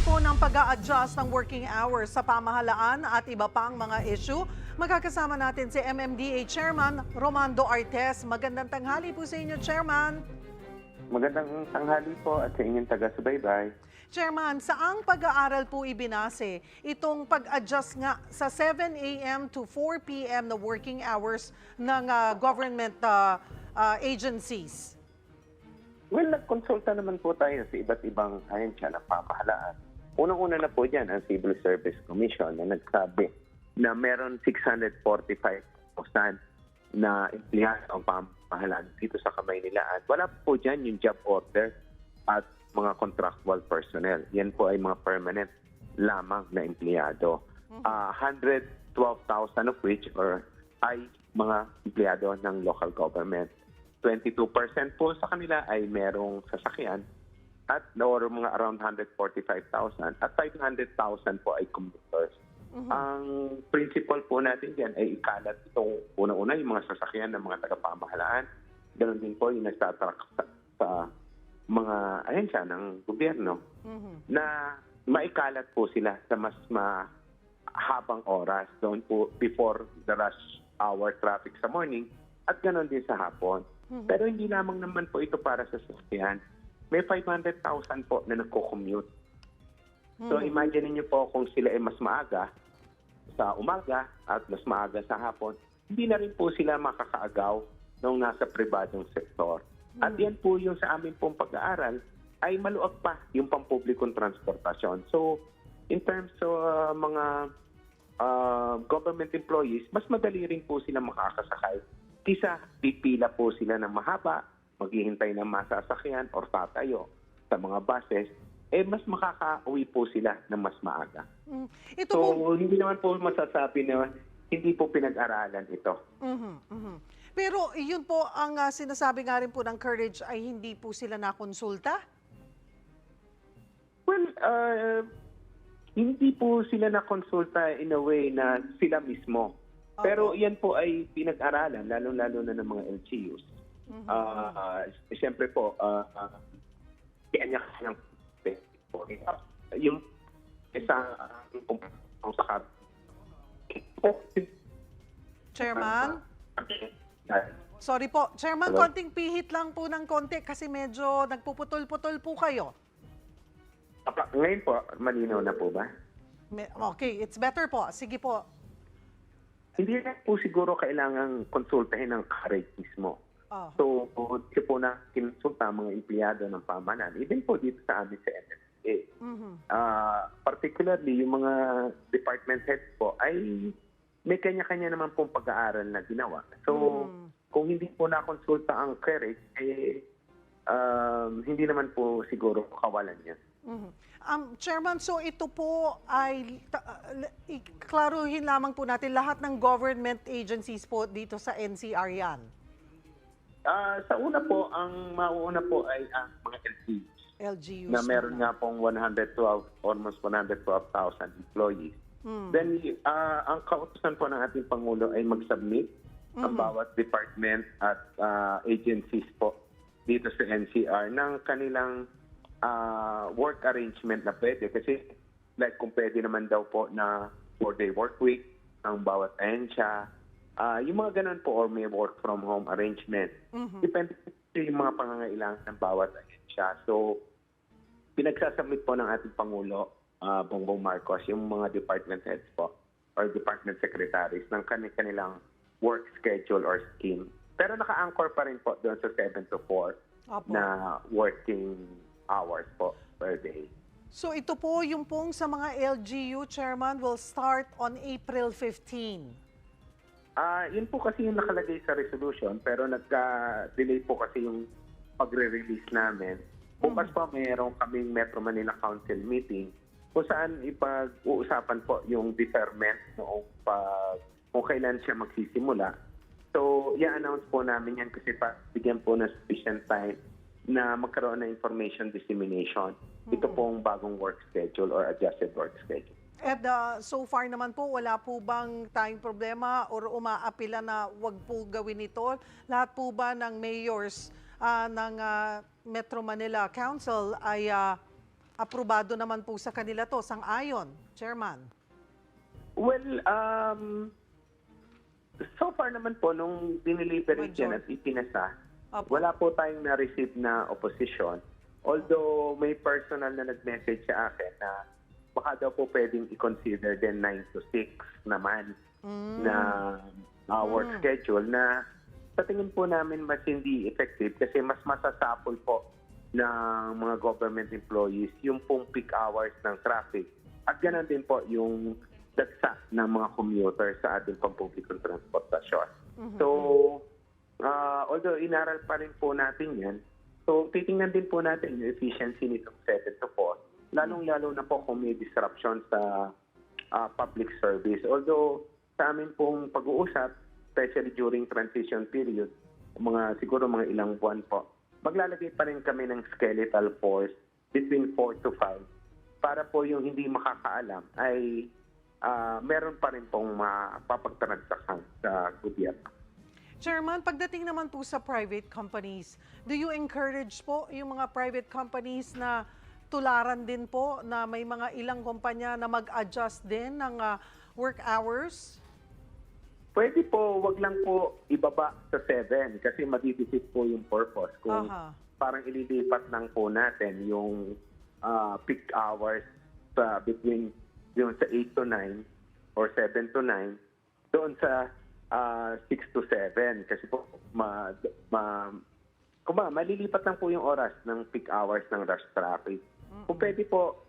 po ng pag adjust ng working hours sa pamahalaan at iba pang mga issue. Magkakasama natin si MMDA Chairman Romando Artes. Magandang tanghali po sa inyo, Chairman. Magandang tanghali po at sa inyong taga-subaybay. Chairman, saang pag-aaral po ibinase itong pag-adjust nga sa 7 a.m. to 4 p.m. na working hours ng ah, government ah, ah, agencies? Well, nagkonsulta naman po tayo sa iba't ibang ahensya ng pamahalaan. Unang-una na po dyan ang Civil Service Commission na nagsabi na meron 645,000 na empleyado ang pamahalaan dito sa kamay nila. At wala po dyan yung job order at mga contractual personnel. Yan po ay mga permanent lamang na empleyado. Ah, 112,000 of which or ay mga empleyado ng local government. 22% po sa kanila ay merong sasakyan at or mga around 145,000 at 500,000 po ay commuters. Ang principle po natin diyan ay ikalat itong una-una yung mga sasakyan ng mga tagapamahalaan. Ganon din po yung nagtatrack sa, sa mga ahensya ng gobyerno Mhm. na maikalat po sila sa mas mahabang oras doon po before the rush hour traffic sa morning at ganon din sa hapon. Pero hindi lamang naman po ito para sa sasakyan. May 500,000 po na nagko-commute. So imagine niyo po kung sila ay mas maaga sa umaga at mas maaga sa hapon, hindi na rin po sila makakaagaw nung nasa pribadong sektor. At yan po yung sa amin pong pag-aaral ay maluag pa yung pampublikong transportasyon. So in terms of uh, mga uh, government employees, mas madali rin po sila makakasakay. Kisa pipila po sila ng mahaba, maghihintay ng masasakyan or tatayo sa mga buses, eh mas makaka-uwi po sila ng mas maaga. Mm. Ito So, po, hindi naman po masasabi na hindi po pinag-aralan ito. Mhm, mhm. Pero yun po ang ah, sinasabi nga rin po ng Courage ay hindi po sila nakonsulta? Well, uh, hindi po sila na-consulta in a way na sila mismo. Pero yan po ay pinag-aralan, lalo-lalo na ng mga LGUs. Ah, Siyempre po, uh, uh, kanya kanyang po. Yung isang uh, sa Chairman? Sorry po. Chairman, Hello? konting pihit lang po ng konti kasi medyo nagpuputol-putol po kayo. Apa, ngayon po, malinaw na po ba? Okay, it's better po. Sige po. Hindi na po siguro kailangang konsultahin ng courage mismo. Oh. So, dito po na kinonsulta mga empleyado ng pamahalaan, even po dito sa amin sa NSA. Mhm. Ah, particularly, yung mga department heads po ay may kanya-kanya naman pong pag-aaral na ginawa. So, Mm. kung hindi po na-consulta ang courage, eh, um, hindi naman po siguro kawalan niya. Mhm. Um, Chairman, so ito po ay, uh, iklaruhin lamang po natin lahat ng government agencies po dito sa NCR yan. Ah, sa una po, ang mauuna po ay ang mga LGUs. LGUs. na meron nga pong 112, almost 112,000 employees. Hmm. Then, ah, ang kautusan po ng ating Pangulo ay mag-submit ang bawat department at ah, agencies po dito sa NCR ng kanilang ah, work arrangement na pwede. Kasi like kung pwede naman daw po na four-day work week ang bawat ahensya, ah, yung mga ganun po or may work from home arrangement. Depende po yung mga pangangailangan ng bawat ahensya. So, pinagsasubmit po ng ating Pangulo, ah, Bongbong Marcos, yung mga department heads po or department secretaries ng kani- kanilang work schedule or scheme. Pero naka-anchor pa rin po doon sa 7 to 4 Opo. na working hours po per day. So ito po yung pong sa mga LGU, Chairman, will start on April 15. Ah, yun po kasi yung nakalagay sa resolution pero nagka-delay po kasi yung pagre-release namin. Bukas po mayroong kaming Metro Manila Council meeting kung saan ipag-uusapan po yung deferment noong pag kung kailan siya magsisimula. So, i-announce po namin yan kasi pa bigyan po ng sufficient time na magkaroon ng information dissemination. Ito pong bagong work schedule or adjusted work schedule. At uh, so far naman po, wala po bang tayong problema or umaapila na wag po gawin ito? Lahat po ba ng mayors ah, ng ah, Metro Manila Council ay ah, aprobado naman po sa kanila to, sang-ayon, Chairman. Well, um, so far naman po, nung dineliberate yan at ipinasa, Opo. wala po tayong na-receive na opposition. Although may personal na nag-message sa akin na baka daw po pwedeng i-consider din 9 to 6 naman Mm. na uh, work schedule na sa tingin po namin mas hindi effective kasi mas masasapol po ng mga government employees yung pong peak hours ng traffic at ganoon din po yung dagsa ng mga commuter sa ating pampublikong transportasyon. So, uh, although inaral pa rin po natin yan, so titingnan din po natin yung efficiency nitong 7 to 4, lalong-lalo na po kung may disruption sa uh, public service. Although sa amin pong pag-uusap, especially during transition period, mga siguro mga ilang buwan po, maglalagay pa rin kami ng skeletal force between 4 to 5 para po yung hindi makakaalam ay ah, meron pa rin pong mapapagtransakan sa gobyerno. Chairman, pagdating naman po sa private companies, do you encourage po yung mga private companies na tularan din po na may mga ilang kumpanya na mag-adjust din ng ah, work hours? Pwede po, wag lang po ibaba sa 7 kasi madidesit po yung purpose. Kung Aha. parang ililipat lang po natin yung ah, peak hours sa between yung sa 8 to 9 or 7 to 9 doon sa ah, 6 to 7 kasi po ma, ma kumbaga, malilipat lang po yung oras ng peak hours ng rush traffic. Kung pwede po,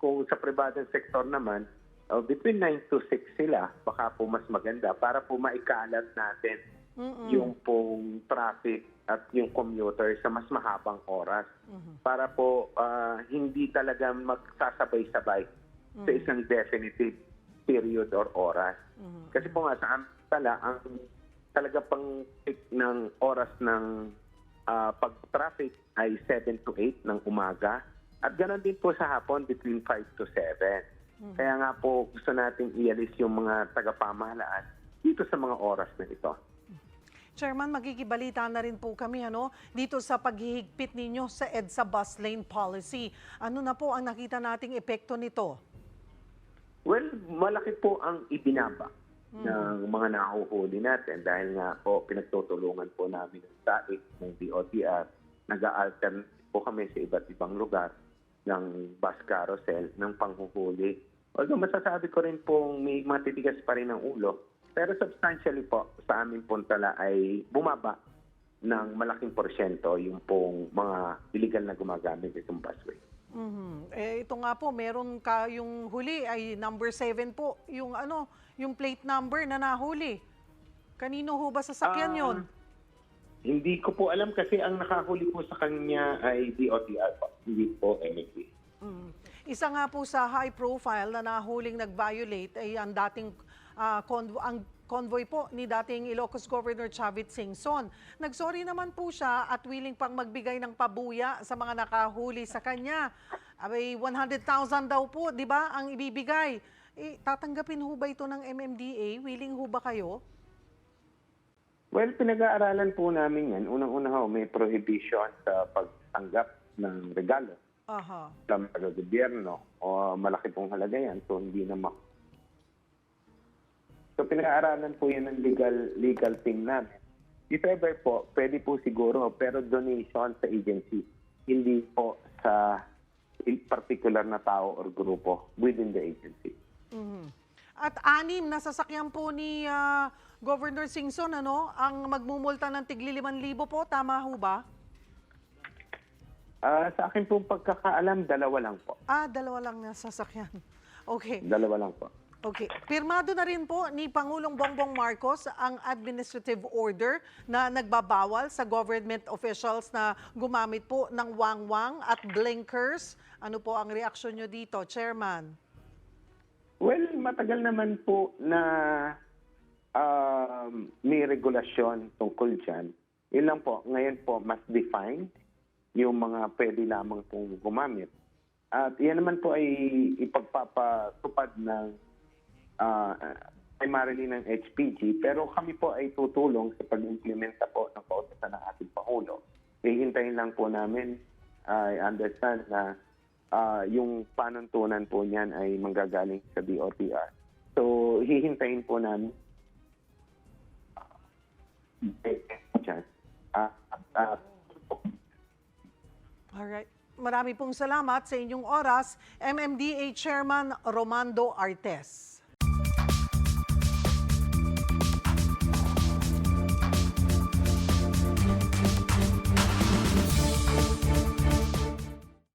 kung sa pribadong sektor naman, uh, between 9 to 6 sila, baka po mas maganda para po maikalat natin yung pong traffic at yung commuter sa mas mahabang oras. Para po ah, hindi talaga magsasabay-sabay sa isang definitive period or oras. Kasi po nga sa amin tala, ang talaga pang peak ng oras ng ah, pag-traffic ay 7 to 8 ng umaga. At ganoon din po sa hapon between 5 to 7. Kaya nga po gusto nating ialis yung mga tagapamahalaan dito sa mga oras na ito. Chairman, magigibalita na rin po kami ano, dito sa paghihigpit ninyo sa EDSA bus lane policy. Ano na po ang nakita nating epekto nito? Well, malaki po ang ibinaba ng mga nahuhuli natin dahil nga po pinagtutulungan po namin ng SAIC, ng DOTR. Nag-alternate po kami sa iba't ibang lugar ng bus carousel ng panghuhuli. Although masasabi ko rin pong may matitigas pa rin ang ulo, pero substantially po sa aming puntala ay bumaba ng malaking porsyento yung pong mga illegal na gumagamit itong busway. Mhm. Eh, ito nga po, meron ka yung huli ay number 7 po, yung ano, yung plate number na nahuli. Kanino ho ba sasakyan Ah, yon? Hindi ko po alam kasi ang nakahuli po sa kanya ay DOTR po, hindi po MSP. Mm. Isa nga po sa high profile na nahuling nag-violate ay ang dating ah, convo- ang convoy po ni dating Ilocos Governor Chavit Singson. Nagsorry naman po siya at willing pang magbigay ng pabuya sa mga nakahuli sa kanya. Abay, 100,000 daw po, di ba, ang ibibigay. Eh, tatanggapin ho ba ito ng MMDA? Willing ho ba kayo? Well, pinag-aaralan po namin yan. Unang-una ho, may prohibition sa pagtanggap ng regalo Aha. sa mga gobyerno o malaki pong halaga yan. So, hindi na ma- So, pinag-aaralan po yan ng legal, legal team namin. If ever po, pwede po siguro, pero donation sa agency. Hindi po sa particular na tao or grupo within the agency. Mhm. At anim na sasakyan po ni ah, Governor Singson, ano, ang magmumulta ng tigli 5,000 po, tama ho ba? Ah, sa akin pong pagkakaalam, dalawa lang po. Ah, dalawa lang na sasakyan. Okay. Dalawa lang po. Okay. Pirmado na rin po ni Pangulong Bongbong Marcos ang administrative order na nagbabawal sa government officials na gumamit po ng wangwang at blinkers. Ano po ang reaksyon nyo dito, Chairman? Matagal naman po na um, may regulasyon tungkol dyan. Yun lang po, ngayon po mas defined yung mga pwede lamang pong gumamit. At yan naman po ay ipagpapatupad ng ah, primarily ng HPG, pero kami po ay tutulong sa pag-implementa po ng kautosan ng ating Pangulo. Hihintayin lang po namin, I understand na ah, yung panuntunan po niyan ay manggagaling sa DOTR. So, hihintayin po namin. Ah, ah, Alright. Marami pong salamat sa inyong oras, MMDA Chairman Romando Artes.